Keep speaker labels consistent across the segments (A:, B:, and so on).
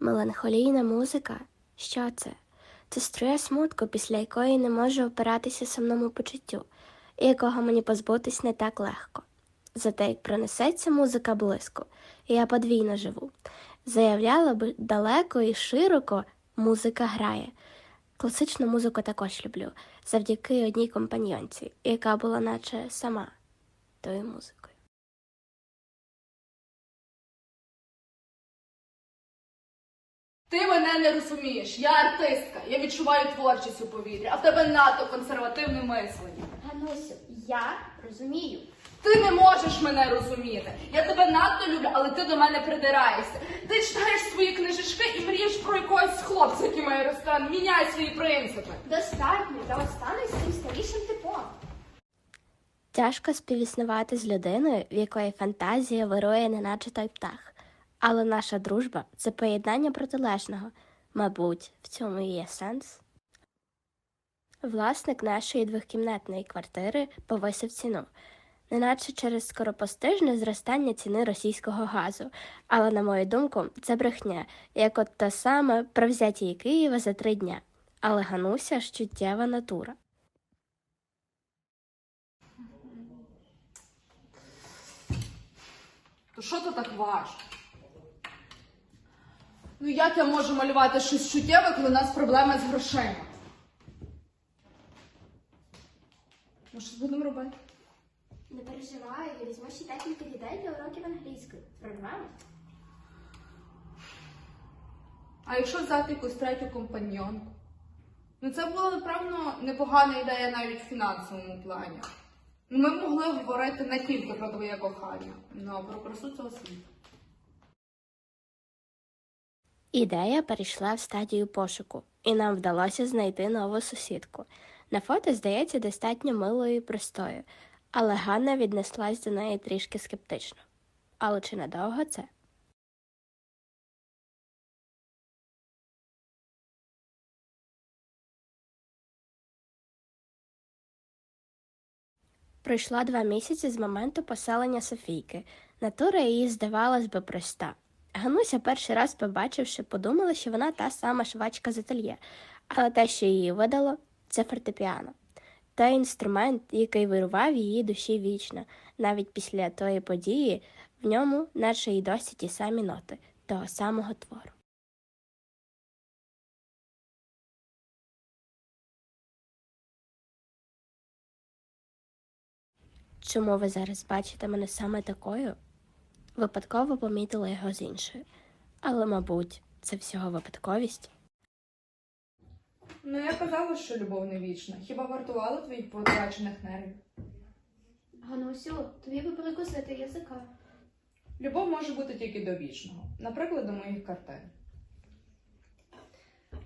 A: Меланхолійна музика? Що це? Це струя смутку, після якої не можу опиратися самому почуттю, і якого мені позбутись не так легко. Зате як пронесеться музика близько, я подвійно живу. Заявляла би далеко і широко музика грає. Класичну музику також люблю, завдяки одній компаньонці, яка була наче сама тою музикою.
B: Ти мене не розумієш. Я артистка, я відчуваю творчість у повітрі, а в тебе надто консервативне мислення.
A: Ганусю, я розумію.
B: Ти не можеш мене розуміти. Я тебе надто люблю, але ти до мене придираєшся. Ти читаєш свої книжечки і мрієш про якогось хлопця, який має ресторан. Міняй свої принципи.
A: Достатньо, я останусь цим старішим типом. Тяжко співіснувати з людиною, в якої фантазія вирує, неначе той птах. Але наша дружба це поєднання протилежного. Мабуть, в цьому і є сенс. Власник нашої двохкімнатної квартири повисив ціну, неначе через скоропостижне зростання ціни російського газу. Але, на мою думку, це брехня, як от та сама про взяття Києва за три дня. Але Гануся чуттєва натура.
B: То що то так важко? Ну як я можу малювати щось чуттєве, коли у нас проблеми з грошима? Ну що будемо робити?
A: Не переживай, я візьму ще декілька дітей для уроків англійської. Прорвемось?
B: А якщо взяти якусь третю компаньонку? Ну це була, напевно, непогана ідея навіть в фінансовому плані. Ну, Ми могли говорити не тільки про твоє кохання, але про красу цього світу.
A: Ідея перейшла в стадію пошуку, і нам вдалося знайти нову сусідку. На фото здається достатньо милою і простою, але Ганна віднеслась до неї трішки скептично. Але чи надовго це? Пройшло два місяці з моменту поселення Софійки. Натура її, здавалось би, проста. Гануся перший раз побачивши, подумала, що вона та сама швачка з ательє, але те, що її видало, це фортепіано. Той інструмент, який вирував її душі вічно, навіть після тої події, в ньому, наче й досі ті самі ноти того самого твору. Чому ви зараз бачите мене саме такою? Випадково помітила його з іншою. Але, мабуть, це всього випадковість.
B: Ну я казала, що любов не вічна. Хіба вартувало твоїх потрачених нервів?
A: Ганусю, тобі би прикусити язика.
B: Любов може бути тільки до вічного, наприклад, до моїх картин.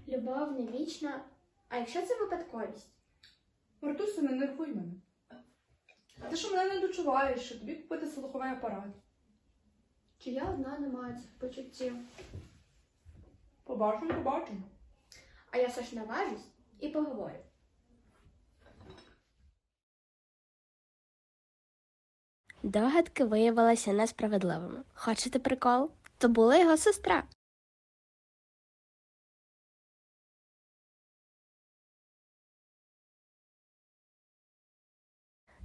A: Любов не вічна. А якщо це випадковість?
B: Мартусю, не нервуй мене. Ти що мене не дочуваєш, що тобі купити слуховий апарат?
A: Чи я одна не маю цих почуттів?
B: Побачимо, побачимо.
A: А я все ж наважусь і поговорю. Догадки виявилися несправедливими. Хочете прикол? То була його сестра.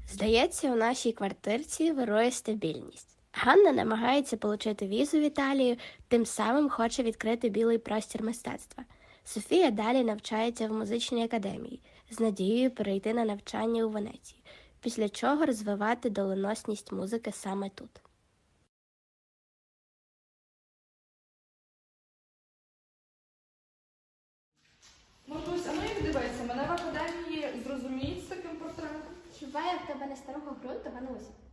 A: Здається, у нашій квартирці вирує стабільність. Ганна намагається отримати візу в Італію, тим самим хоче відкрити білий простір мистецтва. Софія далі навчається в музичній академії з надією перейти на навчання у Венеції, після чого розвивати доленосність музики саме тут.
B: Мартусь, а ну як дивися, мене в академії зрозуміють з таким портретом?
A: Хіба я в тебе не старого ґрунту, Гануся?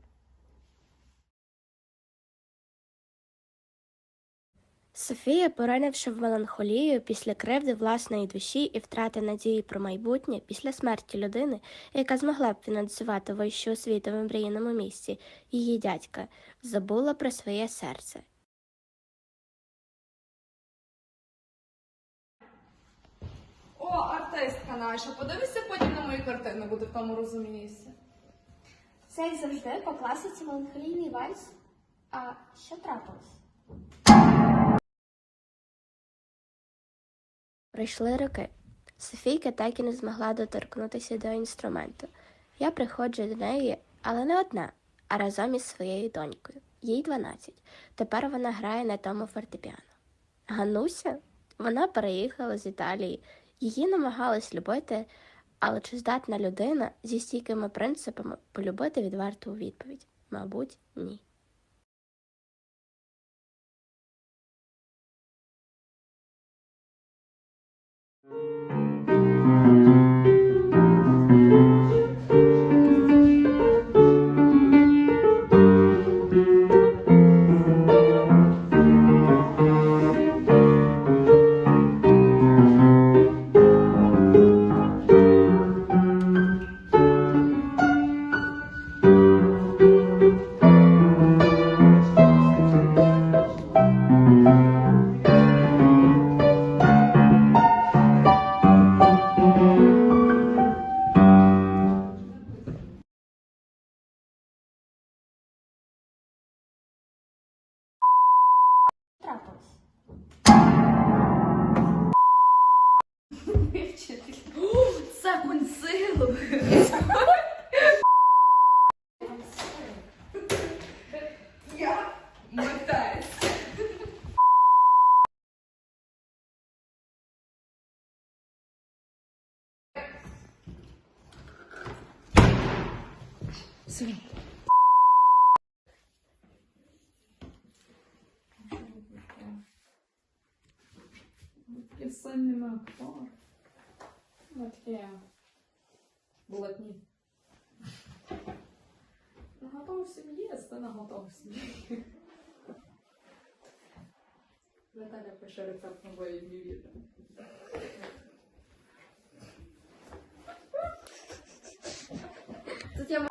A: Софія, поринивши в меланхолію після кривди власної душі і втрати надії про майбутнє після смерті людини, яка змогла б фінансувати вищу освіту в омріяному місці, її дядька, забула про своє серце.
B: О,
C: артистка наша. Подивися потім на мою картину, ти в тому розумієшся.
A: Це як завжди по класиці меланхолійний вальс. А що трапилось? Пройшли роки. Софійка так і не змогла доторкнутися до інструменту. Я приходжу до неї, але не одна, а разом із своєю донькою. Їй 12. Тепер вона грає на тому фортепіано. Гануся? Вона переїхала з Італії. Її намагались любити, але чи здатна людина зі стійкими принципами полюбити відверту відповідь? Мабуть, ні.
C: консилу. Я митець.
B: Пісенний актор. Ну, таке блатні. Наготовився їсти, наготовився. Наталя пише рецепт нової відео.
C: Тут я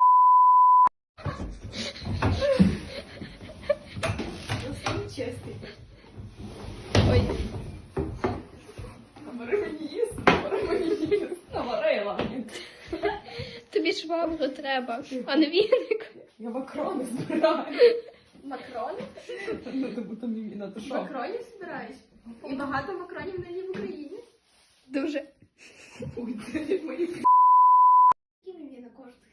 C: чистий.
B: Ой. Навари мені їсти, навари мені їсти. Наварила.
A: Вафлю треба, а не віник.
B: Я макрони збираю.
C: Макрони?
B: Ну, тому там мені на то що?
C: Макронів збираєш? І багато макронів нині в Україні.
A: Дуже.
B: Ой, ти мої
C: коштує?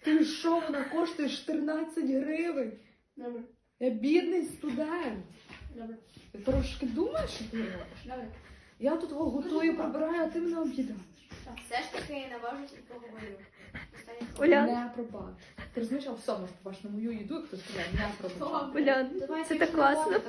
B: Ти що, вона коштує 14 гривень?
C: Добре.
B: Я бідний студент.
C: Добре.
B: Ти трошки думаєш, що ти робиш?
C: Добре.
B: Я тут о, готую, прибираю, а ти мене об'їдаєш.
C: Все ж таки я наважусь і поговорю.
A: Улян.
B: Не пробати. Ти розумієш, а в може, побачиш на мою їду, хто сказав, не пробати.
A: Улян, це так класно.